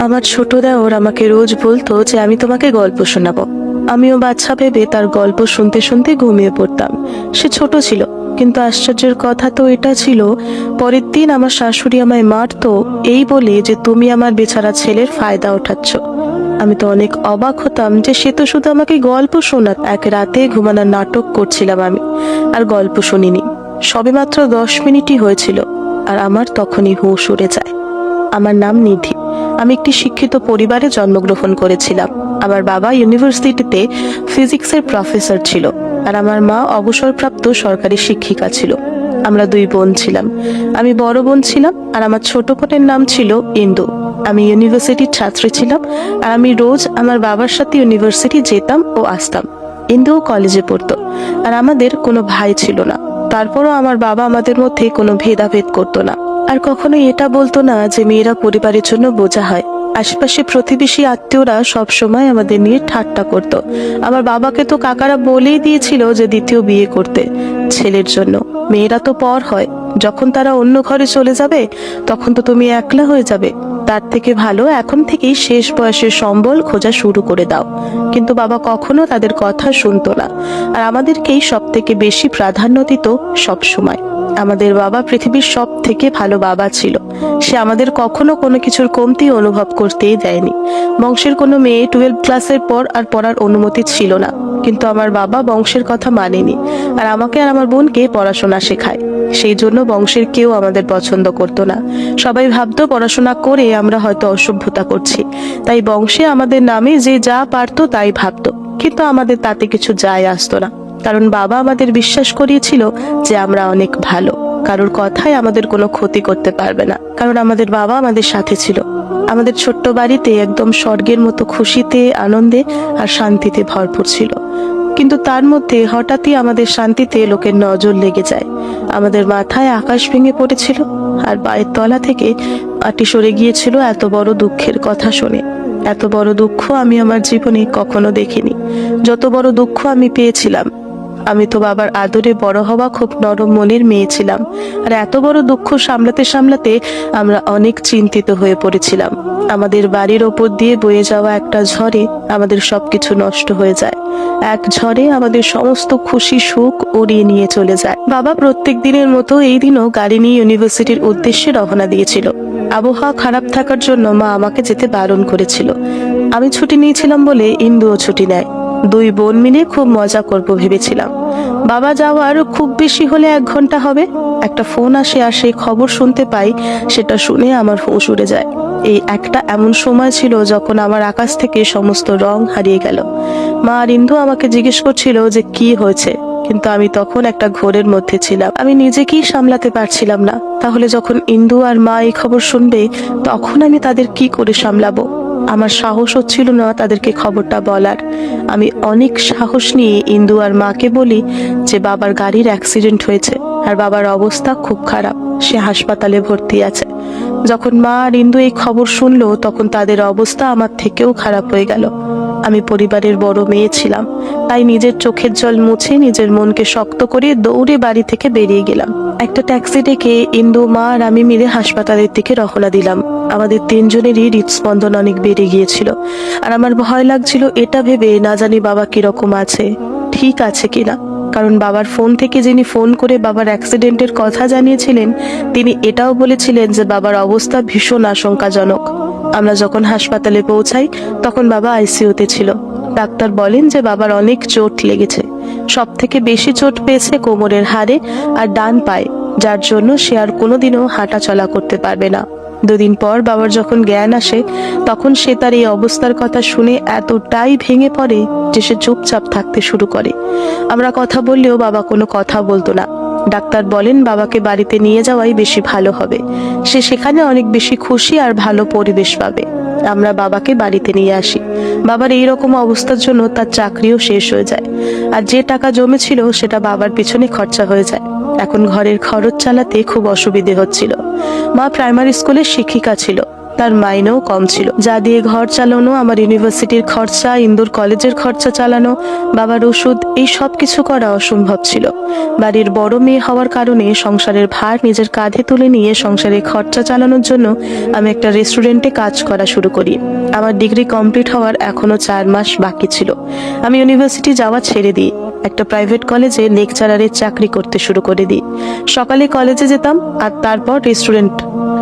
আমার ছোট দেওর আমাকে রোজ বলতো যে আমি তোমাকে গল্প শোনাবো। আমিও বাচ্চা ভেবে তার গল্প শুনতে শুনতে ঘুমিয়ে পড়তাম। সে ছোট ছিল, কিন্তু আশ্চর্যের কথা তো এটা ছিল, পরের দিন আমার শাশুড়ি আমায় মারতো এই বলে যে তুমি আমার বেচারা ছেলের ফায়দা ওঠাচ্ছ। আমি তো অনেক অবাক হতাম যে সে তো শুধু আমাকে গল্প শোনাত। এক রাতে ঘুমানোর নাটক করছিলাম আমি, আর গল্প শুনিনি। সবেমাত্র দশ মিনিটই হয়েছিল, আর আমার তখনই হুঁশ উড়ে যায়। আমার নাম নিধি। আমি একটি শিক্ষিত পরিবারে জন্মগ্রহণ করেছিলাম। আমার বাবা ইউনিভার্সিটিতে ফিজিক্সের প্রফেসর ছিল আর আমার মা অবসরপ্রাপ্ত সরকারি শিক্ষিকা ছিল। আমরা দুই বোন ছিলাম। আমি বড় বোন ছিলাম আর আমার ছোট বোনের নাম ছিল ইন্দু। আমি ইউনিভার্সিটির ছাত্রী ছিলাম আর আমি রোজ আমার বাবার সাথে ইউনিভার্সিটি যেতাম ও আসতাম। ইন্দুও কলেজে পড়তো আর আমাদের কোনো ভাই ছিল না। তারপরও আমার বাবা আমাদের মধ্যে কোনো ভেদাভেদ করতো না। আর কখনো এটা বলতো না যে মেয়েরা পরিবারের জন্য বোঝা হয়। আশেপাশে প্রতিবেশী আত্মীয়রা সব সময় আমাদের নিয়ে ঠাট্টা করত। আমার বাবাকে তো কাকারা বলেই দিয়েছিল যে দ্বিতীয় বিয়ে করতে, ছেলের জন্য। মেয়েরা তো পর হয়। যখন তারা অন্য ঘরে চলে যাবে, তখন তো তুমি একলা হয়ে যাবে। তার থেকে ভালো এখন থেকেই শেষ বয়সের সম্বল খোঁজা শুরু করে দাও। কিন্তু বাবা কখনো তাদের কথা শুনতো না। আর আমাদেরকেই সব থেকে বেশি প্রাধান্য দিত সব সময় আমাদের বাবা পৃথিবীর সব থেকে ভালো বাবা ছিল। সে আমাদের কখনো কোনো কিছুর কমতি অনুভব করতেই দেয়নি। বংশের কোনো মেয়ে টুয়েলভ ক্লাসের পর আর পড়ার অনুমতি ছিল না। কিন্তু আমার বাবা বংশের কথা মানেনি আর আমাকে আর আমার বোনকে পড়াশোনা শেখায়। সেই জন্য বংশের কেউ আমাদের পছন্দ করতো না। সবাই ভাবতো পড়াশোনা করে আমরা হয়তো অসভ্যতা করছি। তাই বংশে আমাদের নামে যে যা পারতো তাই ভাবতো। কিন্তু আমাদের তাতে কিছু যায় আসতো না। কারণ বাবা আমাদের বিশ্বাস করিয়েছিল যে আমরা অনেক ভালো। কারোর কথায় আমাদের কোনো ক্ষতি করতে পারবে না। কারণ আমাদের বাবা আমাদের সাথে ছিল। আমাদের ছোট্ট বাড়িতে একদম স্বর্গের মতো খুশিতে, আনন্দে আর শান্তিতে ভরপুর ছিল। কিন্তু তার মধ্যে হঠাৎই আমাদের শান্তিতে লোকের নজর লেগে যায়। আমাদের মাথায় আকাশ ভেঙে পড়েছিল আর পায়ের তলা থেকে মাটি সরে গিয়েছিল এত বড় দুঃখের কথা শুনে। এত বড় দুঃখ আমি আমার জীবনে কখনো দেখিনি। যত বড় দুঃখ আমি পেয়েছিলাম আমি তো বাবার আদরে বড় হওয়া খুব নরম মনের মেয়ে ছিলাম। আর এত বড় দুঃখ সামলাতে সামলাতে আমরা অনেক চিন্তিত হয়ে পড়েছিলাম। আমাদের বাড়ির ওপর দিয়ে বয়ে যাওয়া একটা ঝড়ে আমাদের সবকিছু নষ্ট হয়ে যায়। এক ঝড়ে আমাদের সমস্ত খুশি সুখ উড়িয়ে নিয়ে চলে যায়। বাবা প্রত্যেক দিনের মতো এই দিনও গাড়ি নিয়ে ইউনিভার্সিটির উদ্দেশ্যে রওনা দিয়েছিল। আবহাওয়া খারাপ থাকার জন্য মা আমাকে যেতে বারণ করেছিল। আমি ছুটি নিয়েছিলাম বলে ইন্দুও ছুটি নেয়। দুই বোন মিলে খুব মজা করব ভেবেছিলাম। বাবা যাওয়ার খুব বেশি হলে এক ঘণ্টা হবে। একটা ফোন আসে আর সেই খবর শুনতে পাই, সেটা শুনে আমার হুঁশ উড়ে যায়। এই একটা এমন সময় ছিল যখন আমার আকাশ থেকে সমস্ত রং হারিয়ে গেল। মা আর ইন্দু আমাকে জিজ্ঞেস করছিল যে কি হয়েছে, কিন্তু আমি তখন একটা ঘোরের মধ্যে ছিলাম। আমি নিজেকেই সামলাতে পারছিলাম না। তাহলে যখন ইন্দু আর মা এই খবর শুনবে, তখন আমি তাদের কি করে সামলাবো? আমার সাহস হচ্ছিল না তাদেরকে খবরটা বলার। আমি অনেক সাহস নিয়ে ইন্দু আর মাকে বলি যে বাবার গাড়ির অ্যাক্সিডেন্ট হয়েছে আর বাবার অবস্থা খুব খারাপ। সে হাসপাতালে ভর্তি আছে। যখন মা আর ইন্দু এই খবর শুনলো, তখন তাদের অবস্থা আমার থেকেও খারাপ হয়ে গেল। আমি পরিবারের বড় মেয়ে ছিলাম, তাই নিজের চোখের জল মুছে নিজের মনকে শক্ত করে দৌড়ে বাড়ি থেকে বেরিয়ে গেলাম। একটা ট্যাক্সি ডেকে ইন্দু, মা আর আমি মিলে হাসপাতালের দিকে রওনা দিলাম। আমাদের তিনজনেরই হৃদস্পন্দন অনেক বেড়ে গিয়েছিল, আর আমার ভয় লাগছিল এটা ভেবে না জানি বাবা কীরকম আছে, ঠিক আছে কিনা। কারণ বাবার ফোন থেকে যিনি ফোন করে বাবার অ্যাক্সিডেন্টের কথা জানিয়েছিলেন, তিনি এটাও বলেছিলেন যে বাবার অবস্থা ভীষণ আশঙ্কাজনক। আমরা যখন হাসপাতালে পৌঁছাই, তখন বাবা আইসিইউতে ছিল। ডাক্তার বলেন যে বাবার অনেক চোট লেগেছে। সব থেকে বেশি চোট পেয়েছে কোমরের হাড়ে আর ডান পায়ে, যার জন্য সে আর কোনোদিনও হাঁটা চলা করতে পারবে না। দুদিন পর বাবার যখন জ্ঞান আসে, তখন সে তার এই অবস্থার কথা শুনে এতটাই ভেঙে পড়ে যে সে চুপচাপ থাকতে শুরু করে। আমরা কথা বললেও বাবা কোনো কথা বলতো না। ডাক্তার বলেন বাবাকে বাড়িতে নিয়ে যাওয়াই বেশি ভালো হবে। সে সেখানে অনেক বেশি খুশি আর ভালো পরিবেশ পাবে। আমরা বাবাকে বাড়িতে নিয়ে আসি। বাবার এই রকম অবস্থার জন্য তার চাকরিও শেষ হয়ে যায়। আর যে টাকা জমেছিল সেটা বাবার পিছনে খরচা হয়ে যায়। এখন ঘরের খরচ চালাতে খুব অসুবিধে হচ্ছিল। মা প্রাইমারি স্কুলের শিক্ষিকা ছিল। তার মাইনেও কম ছিল। যা দিয়ে ঘর চালানো, আমার ইউনিভার্সিটির খরচা, ইন্দোর কলেজের খরচা চালানো, বাবার ওষুধ, এই সব কিছু করা অসম্ভব ছিল। বাড়ির বড় মেয়ে হওয়ার কারণে সংসারের ভার নিজের কাঁধে তুলে নিয়ে সংসারের খরচা চালানোর জন্য আমি একটা রেস্টুরেন্টে কাজ করা শুরু করি। আমার ডিগ্রি কমপ্লিট হওয়ার এখনও চার মাস বাকি ছিল। আমি ইউনিভার্সিটি যাওয়া ছেড়ে দিই। একটা প্রাইভেট কলেজে লেকচারারের চাকরি করতে শুরু করে দিই। সকালে কলেজে যেতাম আর তারপর রেস্টুরেন্ট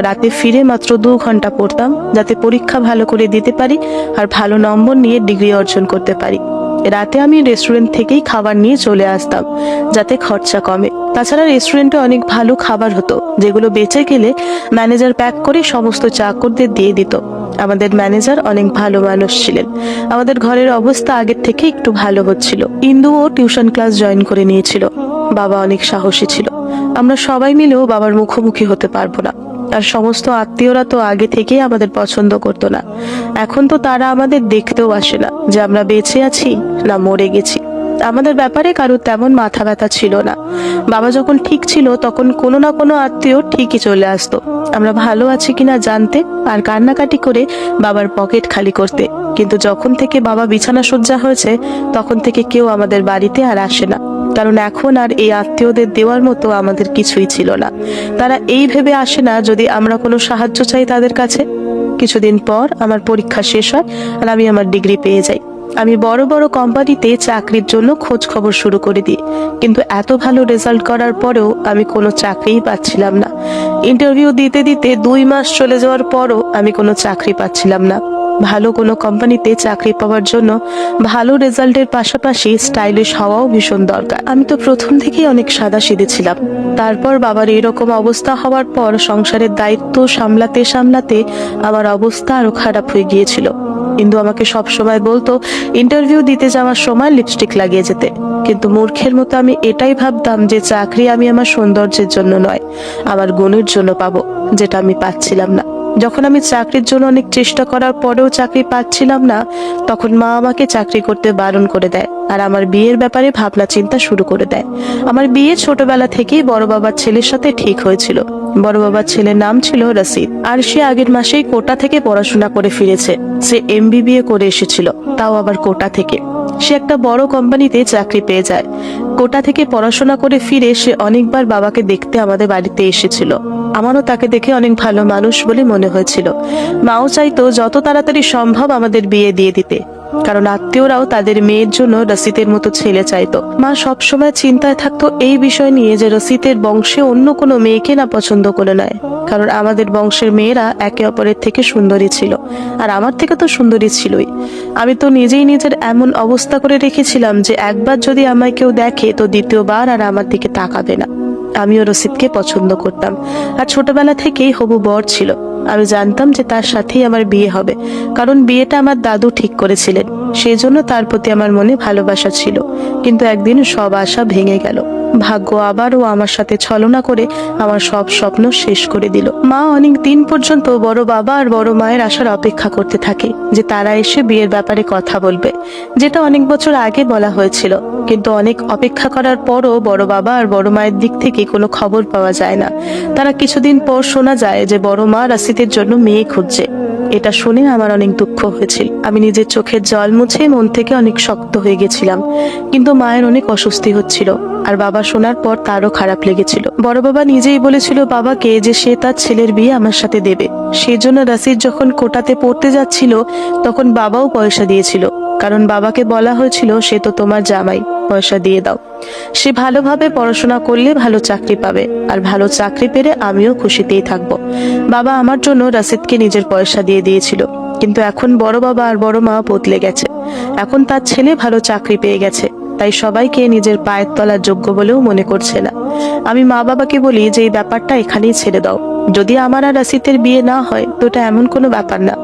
রাতে ফিরে মাত্র দু ঘণ্টা পড়তাম যাতে পরীক্ষা ভালো করে দিতে পারি আর ভালো নম্বর নিয়ে ডিগ্রি অর্জন করতে পারি। রাতে আমি রেস্টুরেন্ট থেকেই খাবার নিয়ে চলে আসতাম, যাতে খরচা কমে। তাছাড়া রেস্টুরেন্টে অনেক ভালো খাবার হতো, যেগুলো বেঁচে গেলে ম্যানেজার প্যাক করে সমস্ত চাকরদের দিয়ে দিত। আমাদের ম্যানেজার অনেক ভালো মানুষ ছিলেন। আমাদের ঘরের অবস্থা আগের থেকে একটু ভালো হচ্ছিল। ইন্দুও টিউশন ক্লাস জয়েন করে নিয়েছিল। বাবা অনেক সাহসী ছিল। আমরা সবাই মিলেও বাবার মুখোমুখি হতে পারব না। আর সমস্ত আত্মীয়রা তো আগে থেকেই আমাদের পছন্দ করতো না। এখন তো তারা আমাদের দেখতেও আসে না যে আমরা বেঁচে আছি না মরে গেছি। আমাদের ব্যাপারে কারও তেমন মাথা ব্যথা ছিল না। বাবা যখন ঠিক ছিল, তখন কোনো না কোনো আত্মীয় ঠিকই চলে আসতো। আমরা ভালো আছি কিনা জানতে আর কান্নাকাটি করে বাবার পকেট খালি করতে। কিন্তু যখন থেকে বাবা বিছানা সজ্জা হয়েছে, তখন থেকে কেউ আমাদের বাড়িতে আর আসে না। কারণ এখন আর এই আত্মীয়দের দেওয়ার মতো আমাদের কিছুই ছিল না। তারা এই ভেবে আসে না যদি আমরা কোনো সাহায্য চাই তাদের কাছে। কিছুদিন পর আমার পরীক্ষা শেষ হয় আর আমি আমার ডিগ্রি পেয়ে যাই। আমি বড় বড় কোম্পানিতে চাকরির জন্য খোঁজ খবর শুরু করে দিই। কিন্তু এত ভালো রেজাল্ট করার পরেও আমি কোনো চাকরিই পাচ্ছিলাম না। ইন্টারভিউ দিতে দিতে দুই মাস চলে যাওয়ার পরও আমি কোনো চাকরি পাচ্ছিলাম না। ভালো কোনো কোম্পানিতে চাকরি পাওয়ার জন্য ভালো রেজাল্টের পাশাপাশি স্টাইলিশ হওয়াও ভীষণ দরকার। আমি তো প্রথম থেকেই অনেক সাদা ছিলাম। তারপর বাবার এরকম অবস্থা হওয়ার পর সংসারের দায়িত্ব সামলাতে সামলাতে আমার অবস্থা আরও খারাপ হয়ে গিয়েছিল। কিন্তু আমাকে সব সময় বলতো, ইন্টারভিউ দিতে যাওয়ার সময় লিপস্টিক লাগিয়ে যেতে। কিন্তু মূর্খের মতো আমি এটাই ভাবতাম যে চাকরি আমি আমার সৌন্দর্যের জন্য নয়, আমার গুণের জন্য পাবো, যেটা আমি পাচ্ছিলাম না। যখন আমি চাকরির জন্য অনেক চেষ্টা করার পরেও চাকরি পাচ্ছিলাম না, তখন মা আমাকে চাকরি করতে বারণ করে দেয়। আর আমার বিয়ের ব্যাপারে ভাবনা চিন্তা শুরু করে দেয়। আমার বিয়ে ছোটবেলা থেকেই বড় বাবার ছেলের সাথে ঠিক হয়েছিল। বড় বাবার ছেলের নাম ছিল রসিদ। আর সে আগের মাসেই কোটা থেকে পড়াশোনা করে ফিরেছে। সে এমবিবিএ করে এসেছিল, তাও আবার কোটা থেকে। সে একটা বড় কোম্পানিতে চাকরি পেয়ে যায়। কোটা থেকে পড়াশোনা করে ফিরে সে অনেকবার বাবাকে দেখতে আমাদের বাড়িতে এসেছিল। আমারও তাকে দেখে অনেক ভালো মানুষ বলে মনে হয়েছিল। মাও চাইতো যত তাড়াতাড়ি সম্ভব আমাদের বিয়ে দিয়ে দিতে। কারণ আত্মীয়রাও তাদের মেয়ের জন্য রসিতের মতো ছেলে চাইতো। মা সবসময় চিন্তায় থাকতো এই বিষয় নিয়ে যে রসিতের বংশে অন্য কোনো মেয়েকে না পছন্দ করে নেয়। কারণ আমাদের বংশের মেয়েরা একে অপরের থেকে সুন্দরী ছিল, আর আমার থেকে তো সুন্দরী ছিলই। আমি তো নিজেই নিজের এমন অবস্থা করে রেখেছিলাম যে একবার যদি আমায় কেউ দেখে, তো দ্বিতীয়বার আর আমার দিকে তাকাবে না। আমিও রসিদকে পছন্দ করতাম, আর ছোটবেলা থেকেই হবু বর ছিল। আমি জানতাম যে তার সাথেই আমার বিয়ে হবে কারণ বিয়েটা আমার দাদু ঠিক করেছিলেন। সেই জন্য তার প্রতি আমার মনে ভালোবাসা ছিল। কিন্তু একদিন সব আশা ভেঙে গেল। ভাগ্য আবারও আমার সাথে ছলনা করে আমার সব স্বপ্ন শেষ করে দিল। মা অনেক দিন পর্যন্ত বড় বাবা আর বড় মায়ের আসার অপেক্ষা করতে থাকে যে তারা এসে বিয়ের ব্যাপারে কথা বলবে। যেটা অনেক বছর আগে বলা হয়েছিল। কিন্তু অনেক অপেক্ষা করার পরও বড় বাবা আর বড় মায়ের দিক থেকে কোনো খবর পাওয়া যায় না। তারা কিছুদিন পর শোনা যায় যে বড় মা রাসিদের জন্য মেয়ে খুঁজছে। এটা শুনে আমার অনেক দুঃখ হয়েছিল। আমি নিজের চোখের জল মুছে মন থেকে অনেক শক্ত হয়ে গেছিলাম। কিন্তু মায়ের অনেক অস্বস্তি হচ্ছিল। আর বাবা শোনার পর তারও খারাপ লেগেছিল। বড় বাবা নিজেই বলেছিল বাবাকে যে সে তার ছেলের বিয়ে আমার সাথে দেবে? সেই জন্য রাসিদ যখন কোটাতে পড়তে যাচ্ছিল, তখন বাবাও পয়সা দিয়েছিল। কারণ বাবাকে বলা হয়েছিল, সে তো তোমার জামাই। পয়সা দিয়ে দাও। সে ভালোভাবে পড়াশোনা করলে ভালো চাকরি পাবে। আর ভালো চাকরি পেলে আমিও খুশিতেই থাকব। বাবা আমার জন্য রাসিদকে নিজের পয়সা দিয়ে দিয়েছিল। কিন্তু এখন বড় বাবা আর বড় মা বদলে গেছে। এখন তার ছেলে ভালো চাকরি পেয়ে গেছে। তাই সবাইকে নিজের পায়ের তলার যোগ্য বলেও মনে করছে না। আমি মা বাবাকে বলি যে, এই ব্যাপারটা এখানেই ছেড়ে দাও। যদি আমার আর রাসিতের বিয়ে না হয়, তো এটা এমন কোনো ব্যাপার না।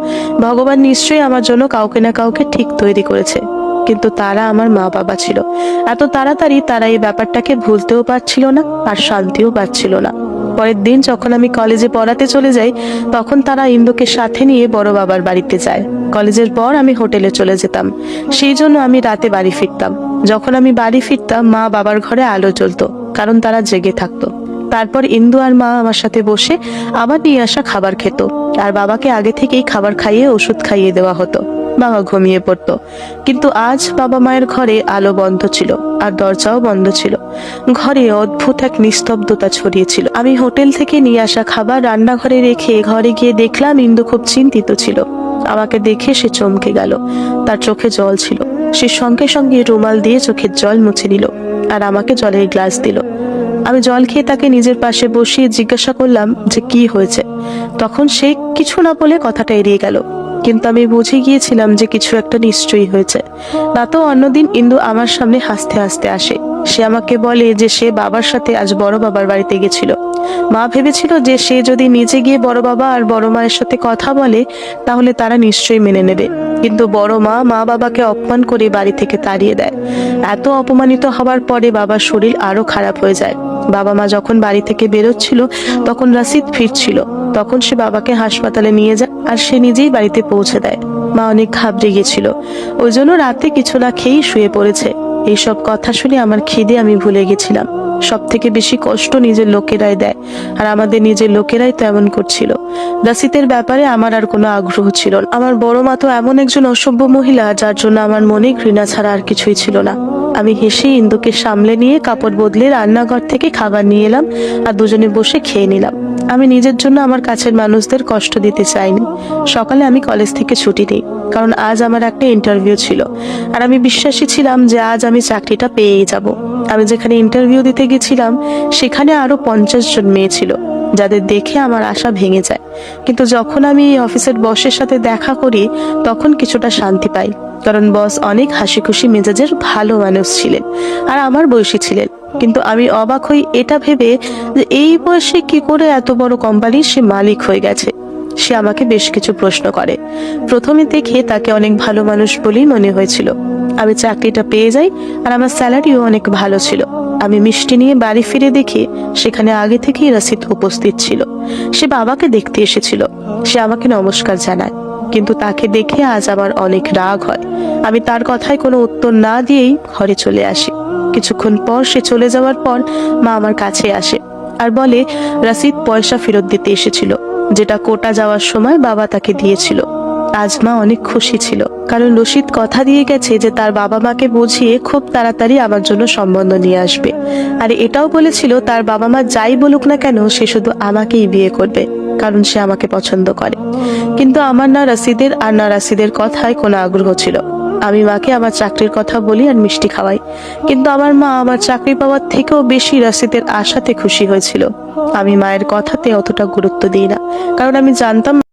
ভগবান নিশ্চয়ই আমার জন্য কাউকে না কাউকে ঠিক তৈরি করেছে। কিন্তু তারা আমার মা বাবা ছিল। এত তাড়াতাড়ি তারা এই ব্যাপারটাকে ভুলতেও পারছিল না আর শান্তিও পাচ্ছিল না। পরের দিন যখন আমি কলেজে পড়াতে চলে যাই, তখন তারা ইন্দুকে সাথে নিয়ে বড় বাবার বাড়িতে যায়। কলেজের পর আমি হোটেলে চলে যেতাম। সেই জন্য আমি রাতে বাড়ি ফিরতাম। যখন আমি বাড়ি ফিরতাম, মা বাবার ঘরে আলো জ্বলতো, কারণ তারা জেগে থাকতো। তারপর ইন্দু আর মা আমার সাথে বসে আবার নিয়ে আসা খাবার খেত। আর বাবাকে আগে থেকেই খাবার খাইয়ে ওষুধ খাইয়ে দেওয়া হতো। বাবা ঘুমিয়ে পড়তো। কিন্তু আজ বাবা মায়ের ঘরে আলো বন্ধ ছিল আর দরজাও বন্ধ ছিল। ঘরে অদ্ভুত এক নিস্তব্ধতা ছড়িয়েছিল। আমি হোটেল থেকে নিয়ে আসা খাবার রান্নাঘরে রেখে ঘরে গিয়ে দেখলাম ইন্দু খুব চিন্তিত ছিল। আমাকে দেখে সে চমকে গেল। তার চোখে জল ছিল। সে সঙ্গে সঙ্গে রুমাল দিয়ে চোখের জল মুছে নিল আর আমাকে জলের গ্লাস দিল। আমি জল খেয়ে তাকে নিজের পাশে বসিয়ে জিজ্ঞাসা করলাম যে কি হয়েছে। তখন সে কিছু না বলে কথাটা এড়িয়ে গেল। কিন্তু আমি বুঝে গিয়েছিলাম যে কিছু একটা নিশ্চয়ই হয়েছে। রাতেও অন্যদিন ইন্দু আমার সামনে হাসতে হাসতে আসে। সে আমাকে বলে যে সে বাবার সাথে আজ বড় বাবার বাড়িতে গেছিল। মা ভেবেছিল যে সে যদি নিজে গিয়ে বড় বাবা আর বড় মায়ের সাথে কথা বলে, তাহলে তারা নিশ্চয়ই মেনে নেবে। কিন্তু বড় মা মা বাবাকে অপমান করে বাড়ি থেকে তাড়িয়ে দেয়। এত অপমানিত হওয়ার পরে বাবার শরীর আরও খারাপ হয়ে যায়। বাবা মা যখন বাড়ি থেকে বেরোচ্ছিল, তখন রাশিদ ফিরছিল। তখন সে বাবাকে হাসপাতালে নিয়ে যায় আর সে নিজেই বাড়িতে পৌঁছে দেয়। মা অনেক ঘাবড়ে গেছিল ওই জন্য রাতে কিছু না খেয়েই শুয়ে পড়েছে। এইসব কথা শুনে আমার খিদে আমি ভুলে গেছিলাম। সব থেকে বেশি কষ্ট নিজের লোকেরাই দেয়। আর আমাদের নিজের লোকেরাই তো এমন করছিল। দাসিতের ব্যাপারে আমার আর কোনো আগ্রহ ছিল না। আমার বড় মা তো এমন একজন অসভ্য মহিলা, যার জন্য আমার মনে ঘৃণা ছাড়া আর কিছুই ছিল না। আমি হেসে ইন্দুকে সামলে নিয়ে কাপড় বদলে রান্নাঘর থেকে খাবার নিয়ে এলাম আর দুজনে বসে খেয়ে নিলাম। আমি নিজের জন্য আমার কাছের মানুষদের কষ্ট দিতে চাইনি। সকালে আমি কলেজ থেকে ছুটি নিই, কারণ আজ আমার একটা ইন্টারভিউ ছিল। আর আমি বিশ্বাসী ছিলাম যে আজ আমি চাকরিটা পেয়েই যাব। আমি যেখানে ইন্টারভিউ দিতে গেছিলাম, সেখানে আরও পঞ্চাশ জন মেয়ে ছিল, যাদের দেখে আমার আশা ভেঙে যায়। কিন্তু যখন আমি এই অফিসের বসের সাথে দেখা করি, তখন কিছুটা শান্তি পাই, কারণ বস অনেক হাসি খুশি মেজাজের ভালো মানুষ ছিলেন, আর আমার বয়সী ছিলেন। কিন্তু আমি অবাক হই এটা ভেবে যে এই বয়সে কি করে এত বড় কোম্পানির সে মালিক হয়ে গেছে। সে আমাকে বেশ কিছু প্রশ্ন করে। প্রথমে দেখে তাকে অনেক ভালো মানুষ বলেই মনে হয়েছিল। আমি চাকরিটা পেয়ে যাই আর আমার স্যালারিও অনেক ভালো ছিল। আমি মিষ্টি নিয়ে বাড়ি ফিরে দেখি সেখানে আগে থেকেই রসিদ উপস্থিত ছিল। সে বাবাকে দেখতে এসেছিল। সে আমাকে নমস্কার জানায়। কিন্তু তাকে দেখে আজ আমার অনেক রাগ হয়। আমি তার কথায় কোনো উত্তর না দিয়েই ঘরে চলে আসি। কিছুক্ষণ পর সে চলে যাওয়ার পর মা আমার কাছে আসে আর বলে, রসিদ পয়সা ফেরত দিতে এসেছিল, যেটা কোটা যাওয়ার সময় বাবা তাকে দিয়েছিল। আজ মা অনেক খুশি ছিল, কারণ রশিদ কথা দিয়ে গেছে যে তার বাবা মাকে বুঝিয়ে খুব তাড়াতাড়ি আমার জন্য সম্বন্ধ নিয়ে আসবে। আর এটাও বলেছিল, তার বাবা মা যাই বলুক না কেন, সে শুধু আমাকেই বিয়ে করবে, কারণ সে আমাকে পছন্দ করে। কিন্তু আমার না রাসিদের আর না রাসিদের কথায় কোনো আগ্রহ ছিল। আমি মাকে আমার চাকরির কথা বলি আর মিষ্টি খাওয়াই। কিন্তু আমার মা আমার চাকরি পাওয়ার থেকেও বেশি রাসিদের আশাতে খুশি হয়েছিল। আমি মায়ের কথাতে অতটা গুরুত্ব দিই না। কারণ আমি জানতাম